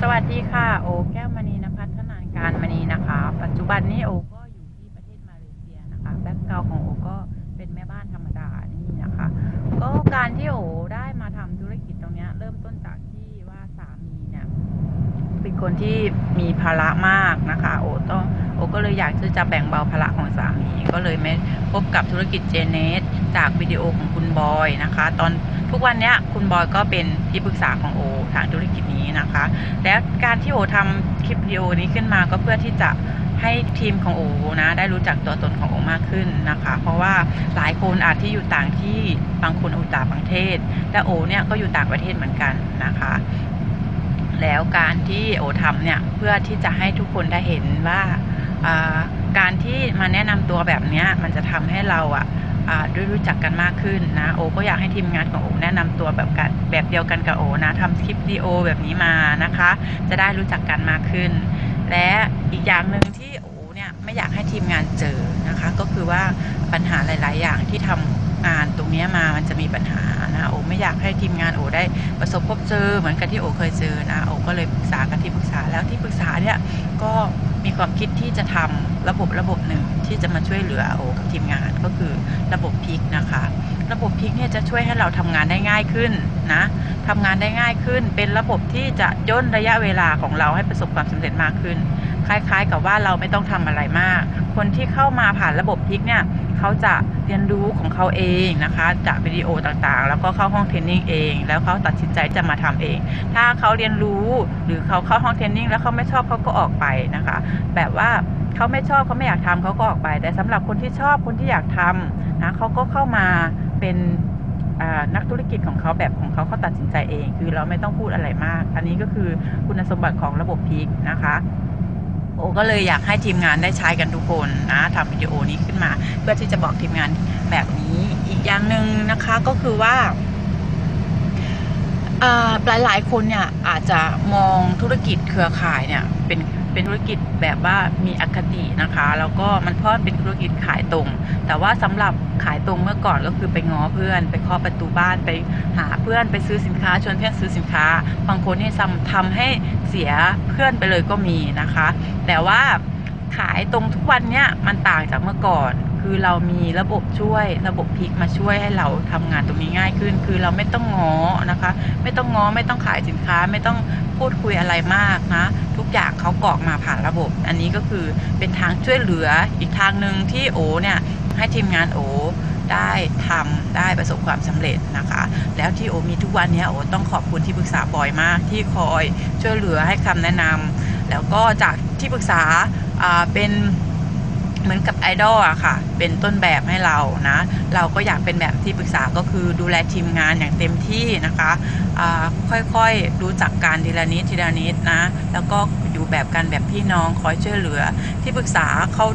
สวัสดีค่ะ โอแก้วมณีนภัทรนานการมณีนะคะ ปัจจุบันนี้โอก็อยู่ที่ประเทศมาเลเซียนะคะ แบ็คกราวของโอก็เป็นแม่บ้านธรรมดานี่นะคะ ก็การที่โอได้มาทำธุรกิจตรงนี้เริ่มต้นจากที่ว่าสามีเนี่ยเป็นคนที่มีภาระมากนะคะโอต้องโอก็เลยอยากที่จะแบ่งเบาภาระของสามีก็เลยไม่พบกับธุรกิจเจเนส จากวิดีโอของคุณบอยนะคะ ตอนทุกวันนี้คุณบอยก็เป็นที่ปรึกษาของโอทางธุรกิจนี้นะคะ แล้วการที่โอทำคลิปวิดีโอนี้ขึ้นมาก็เพื่อที่จะให้ทีมของโอนะได้รู้จักตัวตนของโอมากขึ้นนะคะ เพราะว่าหลายคนอาจที่อยู่ต่างที่บางคนอยู่ต่างประเทศและโอเนี่ยก็อยู่ต่างประเทศเหมือนกันนะคะ แล้วการที่โอทำเนี่ยเพื่อที่จะให้ทุกคนได้เห็นว่าการที่มาแนะนำตัวแบบนี้มันจะทำให้เราอะ ได้รู้จักกันมากขึ้นนะโอก็อยากให้ทีมงานของโอแนะนำตัวแบบกันแบบเดียวกันกับโอนะทำคลิปวิดีโอแบบนี้มานะคะ จะได้รู้จักกันมากขึ้น และอีกอย่างหนึ่งที่โอเนี่ยไม่อยากให้ทีมงานเจอนะคะ ก็คือว่าปัญหาหลาย ๆ อย่างที่ทำ งานตรงนี้มามันจะมีปัญหานะโอไม่อยากให้ทีมงานโอได้ประสบพบเจอเหมือนกับที่โอเคยเจอนะโอก็เลยปรึกษากับที่ปรึกษาแล้วที่ปรึกษาเนี่ยก็มีความคิดที่จะทำระบบระบบหนึ่งที่จะมาช่วยเหลือโอกับทีมงานก็คือระบบพิกนะคะ ระบบพิกเนี่ยจะช่วยให้เราทำงานได้ง่ายขึ้นนะทำงานได้ง่ายขึ้น เป็นระบบที่จะย่นระยะเวลาของเราให้ประสบความสำเร็จมากขึ้น คล้ายๆ กับว่าเราไม่ต้องทำอะไรมาก คนที่เข้ามาผ่านระบบพิกเนี่ยเขาจะเรียนรู้ของเขาเองนะคะจากวิดีโอต่างๆ แล้วก็เข้าห้องเทรนนิ่งเอง แล้วเขาตัดสินใจจะมาทำเอง ถ้าเขาเรียนรู้หรือเขาเข้าห้องเทรนนิ่งแล้วเขาไม่ชอบเขาก็ออกไปนะคะ แบบว่าเขาไม่ชอบเขาไม่อยากทำเขาก็ออกไป แต่สำหรับคนที่ชอบคนที่อยากทำนะเขาก็เข้ามาเป็นนักธุรกิจของเขาแบบของเขาเขาตัดสินใจเอง คือเราไม่ต้องพูดอะไรมาก อันนี้ก็คือคุณสมบัติของระบบพีคนะคะ โอก็เลยอยากให้ทีมงานได้ใช้กันทุกคนนะทำวิดีโอนี้ขึ้นมา เพื่อที่จะบอกทีมงานแบบนี้อีกอย่างหนึ่งนะคะก็คือว่าอ่าหลายคนเนี่ยอาจจะมองธุรกิจเครือข่ายเนี่ย เป็นเป็นธุรกิจแบบว่ามีอคตินะคะ แล้วก็มันเพราะมันเป็นธุรกิจขายตรง แต่ว่าสำหรับขายตรงเมื่อก่อนก็คือไปง้อเพื่อน ไปเคาะประตูบ้านไปหาเพื่อนไปซื้อสินค้าชวนเพื่อนซื้อสินค้า บางคนนี่ทำทำให้เสียเพื่อนไปเลยก็มีนะคะ แต่ว่าขายตรงทุกวันเนี้ยมันต่างจากเมื่อก่อน คือเรามีระบบช่วยระบบพิกมาช่วยให้เราทำงานตรงนี้ง่ายขึ้น คือเราไม่ต้องง้อนะคะ ไม่ต้องง้อไม่ต้องขายสินค้า ไม่ต้องพูดคุยอะไรมากนะทุกอย่างเขากรอกมาผ่านระบบ อันนี้ก็คือเป็นทางช่วยเหลืออีกทางหนึ่งที่โอเนี่ยให้ทีมงานโอได้ทำได้ประสบความสำเร็จนะคะ แล้วที่โอมีทุกวันนี้โอต้องขอบคุณที่ปรึกษาบอยมาก ที่คอยช่วยเหลือให้คำแนะนำแล้วก็จากที่ปรึกษาเป็น เหมือนกับไอดอลอะค่ะ เป็นต้นแบบให้เรานะ เราก็อยากเป็นแบบที่ปรึกษาก็คือดูแลทีมงานอย่างเต็มที่นะคะค่อยๆรู้จักการทีละนิดทีละนิดนะ แล้วก็อยู่แบบกันแบบพี่น้องคอยช่วยเหลือ ที่ปรึกษาเขา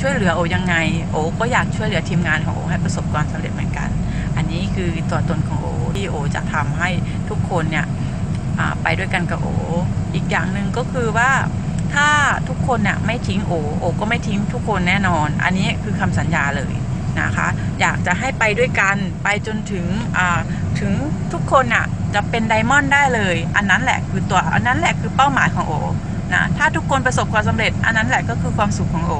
ช่วยเหลือโอยังไง โอก็อยากช่วยเหลือทีมงานของโอให้ประสบความสำเร็จเหมือนกัน อันนี้คือตัวตนของโอที่โอจะทำให้ทุกคนเนี่ยไปด้วยกันกับโอ อีกอย่างหนึ่งก็คือว่า ถ้าทุกคนเนี่ยไม่ทิ้งโอโอก็ไม่ทิ้งทุกคนแน่นอน อันนี้คือคำสัญญาเลยนะคะ อยากจะให้ไปด้วยกันไปจนถึงถึงทุกคนน่ะจะเป็นไดมอนด์ได้เลย อันนั้นแหละคือตัวอันนั้นแหละคือเป้าหมายของโอนะถ้าทุกคนประสบความสำเร็จ อันนั้นแหละก็คือความสุขของโอ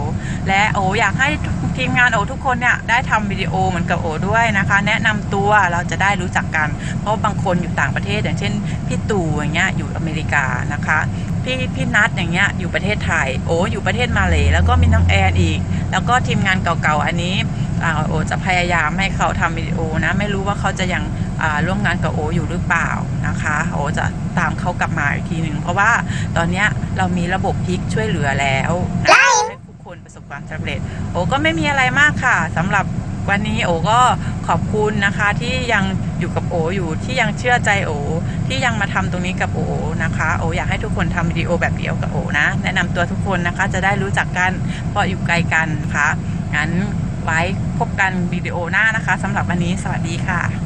และโออยากให้ทีมงานโอทุกคนเนี่ยได้ทำวิดีโอเหมือนกับโอด้วยนะคะ แนะนำตัวเราจะได้รู้จักกัน เพราะบางคนอยู่ต่างประเทศ อย่างเช่นพี่ตู่อย่างเงี้ยอยู่อเมริกานะคะ พี่พี่นัทอย่างเงี้ยอยู่ประเทศไทยโออยู่ประเทศมาเลยแล้วก็มีน้องแอนอีก แล้วก็ทีมงานเก่าๆอันนี้อ่าโอจะพยายามให้เขาทำวิดีโอนะ ไม่รู้ว่าเขาจะยังอ่าร่วมงานกับโออยู่หรือเปล่านะคะโอจะตามเขากลับมาอีกทีหนึ่งเพราะว่าตอนเนี้ยเรามีระบบพลิกช่วยเหลือแล้วนะให้ทุกคนประสบความสำเร็จ โอก็ไม่มีอะไรมากค่ะสำหรับ วันนี้โอก็ขอบคุณนะคะที่ยังอยู่กับโออยู่ที่ยังเชื่อใจโอ ที่ยังมาทำตรงนี้กับโอนะคะโออยากให้ทุกคนทำวิดีโอแบบเดียวกับโอนะ แนะนำตัวทุกคนนะคะจะได้รู้จักกันเพราะอยู่ไกลกันนะคะงั้นไว้พบกันวิดีโอหน้านะคะสำหรับวันนี้สวัสดีค่ะ